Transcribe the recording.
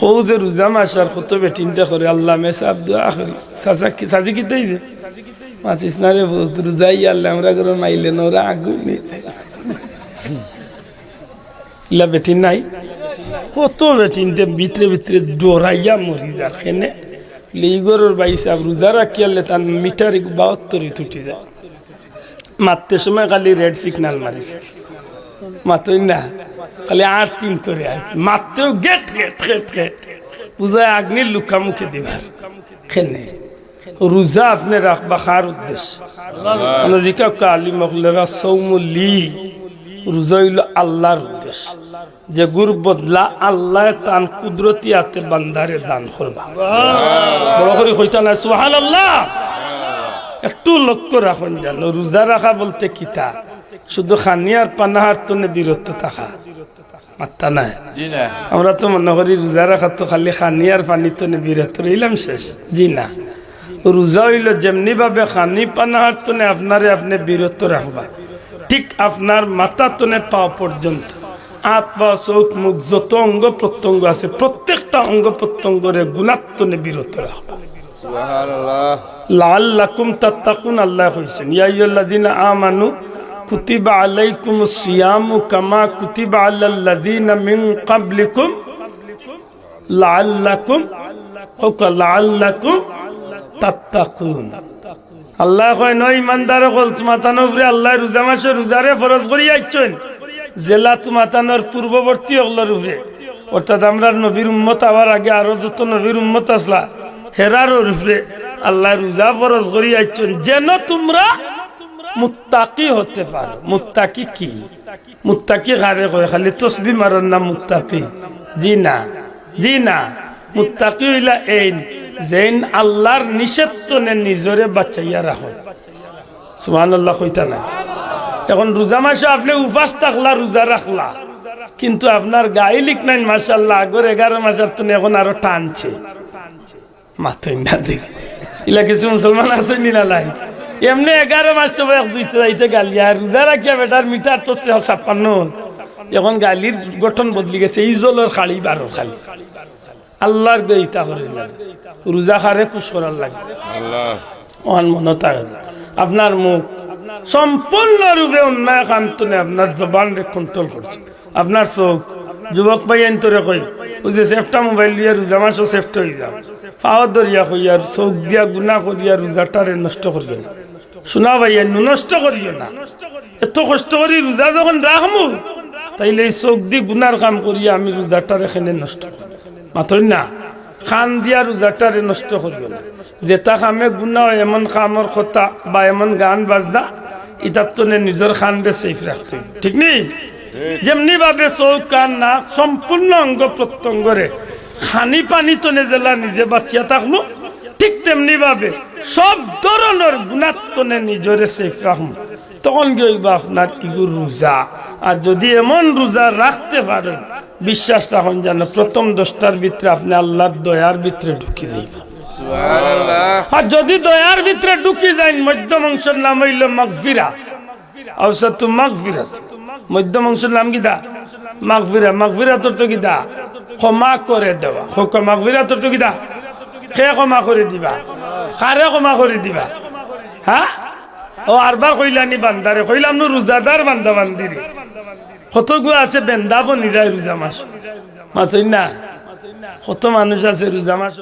কৌ যে রোজা মাস কত বেটিনতে করে। আল্লাহ দোয়া করি সাজা কি সাজি কি যে মাতিস না রে বহুত রোজাই আল্লাহ আমরা করে মাইলে না, ওরা আগুন ইলা বেটিন নাই? কত বেটিনতে ভিতরে ভিতরে ডোরাইয়া মরি যার খেনে। লিগরের বাইসাব রোজা রাখিয়ালে তার মিটার বাহাত্তরি তুটি যায়। মারতে সময় খালি রেড সিগনাল মারিস মাতই না। খালি আর তিন করে। মারতেও গেট গেট গেট গেট পূজায় আগ্নির লুকা মুখে দিবার। খেনে। রোজা আপনি রাখবা খার উদ্দেশ্য। আমরা জিকা কালি মখলেরা সৌমলি রোজা হইল আল্লাহর উদ্দেশ্য। যে গুর বদলা আল্লাহ তান কুদরতি আতে বান্দারে দান করবা। বড় করে হইতা না সুহান আল্লাহ একটু লক্ষ্য রাখুন জানো রোজা রাখা বলতে কিতা? শুধু খানিয়ার পানাহার তো বিরত থাকা। মাত্তা নাই। না। আমরা তো মনে করি রোজা রাখা তো খালি খানিয়ার পানি তো বিরত রইলাম শেষ। জি না। রোজা হইল যেমনি ভাবে খানি পানাহার তো আপনারে আপনি বিরত রাখবা। ঠিক আপনার মাথা তনে পাওয়া পর্যন্ত। হাত পা চোখ মুখ যত অঙ্গ প্রত্যঙ্গ আছে প্রত্যেকটা অঙ্গ প্রত্যঙ্গরে গুণাত্মনে বিরত রাখবা। সুবহানাল্লাহ। লাল্লাকুম তাত্তাকুন আল্লাহ কইছেন ইয়া আইয়ুহাল্লাযিনা আমানু কুতিবা আলাইকুমুস সিয়ামু কামা কুতিবা আলাল্লাযিনা মিন ক্বাবলিকুম লাল্লাকুম কোকা লাল্লাকুম তাত্তাকুন আল্লাহ কয়, নয় ইমানদার কল তোমাতানোর উপরে আল্লাহ রোজা মাসে রোজারে ফরজ করি আইছেন জেলা তোমাতানোর পূর্ববর্তী অগলার উপরে অর্থাৎ আমরা নবীর উম্মত আবার আগে আরও যত নবীর উম্মত আসলা, হেরার উপরে আল্লাহ রোজা ফরজ করি আইছেন যেন তোমরা মুত্তাকি হতে পারো। মুত্তাকি কি? মুত্তাকি গারে কয়, খালি তসবি মারার নাম মুত্তাকি জি না জি না। মুত্তাকি হইলা এই যেন আল্লাহর নিষেধ নে নিজরে বাঁচাইয়া রাখো। সুমান আল্লাহ কইতা না এখন রোজা মাসে আপনি উপাস থাকলা, রোজা রাখলা। কিন্তু আপনার গায়ে লিখ নাই মাসাল্লাহ আগর এগারো মাসের তো এখন আরও টানছে। মাথই না দেখি। ইলা কিছু মুসলমান আছে নিলা লাই এমনি এগারো মাস তো যাইতে গালিয়া রোজা রাখিয়া বেটার মিটার তো ছাপ্পান্ন। এখন গালির গঠন বদলি গেছে এই জলের খালি বারো খালি। আল্লাহর দেইতা করে রোজা খারে খুশ করার লাগে। ওহান মনে থাকে আপনার মুখ সম্পূর্ণরূপে অন্যায় কান্তনে আপনার জবান কন্ট্রোল করছে। আপনার চোখ যুবক ভাই এন্তরে কই ওই যে সেফটা মোবাইল দিয়ে রোজা মাসও সেফট হয়ে যাও। পাওয়ার দরিয়া কইয়ার চোখ দিয়া গুণা করিয়া রোজাটারে নষ্ট করিও না শোনা ভাইয়া নষ্ট করিও না। এত কষ্ট করি রোজা যখন রাখমু, তাইলে এই চোখ দিয়ে গুনার কাম করিয়া আমি রোজাটার এখানে নষ্ট করি। মাথই না, খান দিয়া রোজাটারে নষ্ট করিও না। যেটা কামে গুণা এমন কামর কথা বা এমন গান বাজনা ইতার তো নিজের খানরে সেফ রাখতে ঠিক নেই যেমনি ভাবে চৌক কান নাক সম্পূর্ণ অঙ্গ প্রত্যঙ্গরে খানি পানি তো জেলা নিজে বাঁচিয়া ঠিক তেমনি ভাবে সব ধরনের গুণাত্মনে নিজরে সেফ রাখব তখন কি হইবা আপনার ইগুর রোজা? আর যদি এমন রোজা রাখতে পারেন বিশ্বাস রাখুন যেন প্রথম দশটার ভিতরে আপনি আল্লাহর দয়ার ভিতরে ঢুকি যাইবেন। আর যদি দয়ার ভিতরে ঢুকি যায় মধ্যম অংশের নাম হইল মাগফিরা। অবশ্য তো মাগফিরা মধ্যম অংশের নাম কি দা? মাগফিরা। মাগফিরা তোর তো কি দা? ক্ষমা করে দেওয়া। মাগফিরা তোর তো কি দা? সে ক্ষমা করে দিবা? কারে ক্ষমা করে দিবা? হ্যাঁ ও আরবার কইলানি বান্দারে কইলাম নো রোজাদার বান্দা বান্দিরে কত গু আছে বেন্দাবো নিজায় রোজা মাস মাতই না? কত মানুষ আছে রোজা মাস